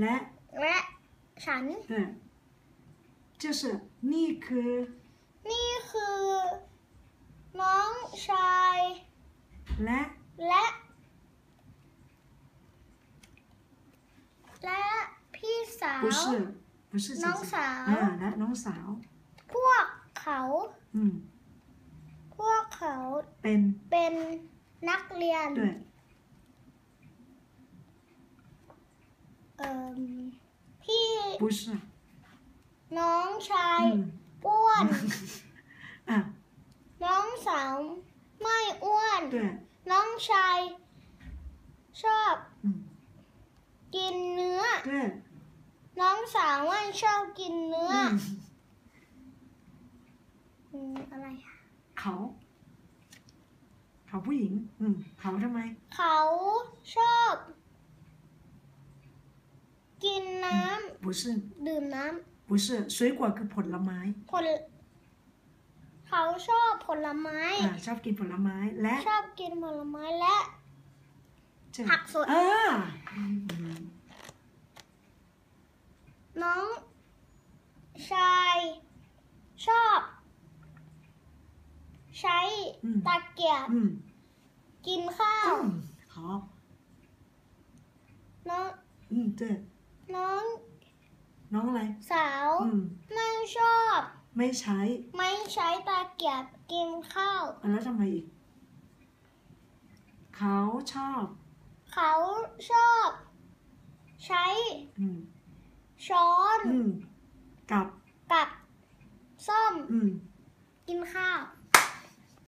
และ และฉัน 对就是นี่คือ นี่คือ น้องชาย และ และ และพี่สาว 不是不是姐姐 น้องสาว อ่าและน้องสาว พวกเขา อืม พวกเขา เป็น เป็นนักเรียน 对 พี่บุน้องชายอ้วนน้องสาวไม่อ้วนน้องชาย ชอบกินเนื้อน้องสาวไม่ชอบกินเนื้ออะไรเขา เขาผู้หญิงเขาทำไม เขา กินน้ 不是 ำดื่มน้ 不是水果คือผลไม้ ำผล เขาชอบผลไม้ อ่าชอบกินผลไม้และ ชอบกินผลไม้และ เจ้า ผักสด อ่า น้องชาย ชอบ ใช้ตะเกียบ อืม กินข้าว อืม好 น้อง อืม对 น้องน้องอะไรสาวอืมไม่ชอบ ไม่ใช้ ไม่ใช้ตะเกียบกินข้าวอะแล้วทำไมอีก เขาชอบเขาชอบ ใช้อืมช้อนอืมกับกับส้อม อืมกินข้าวอ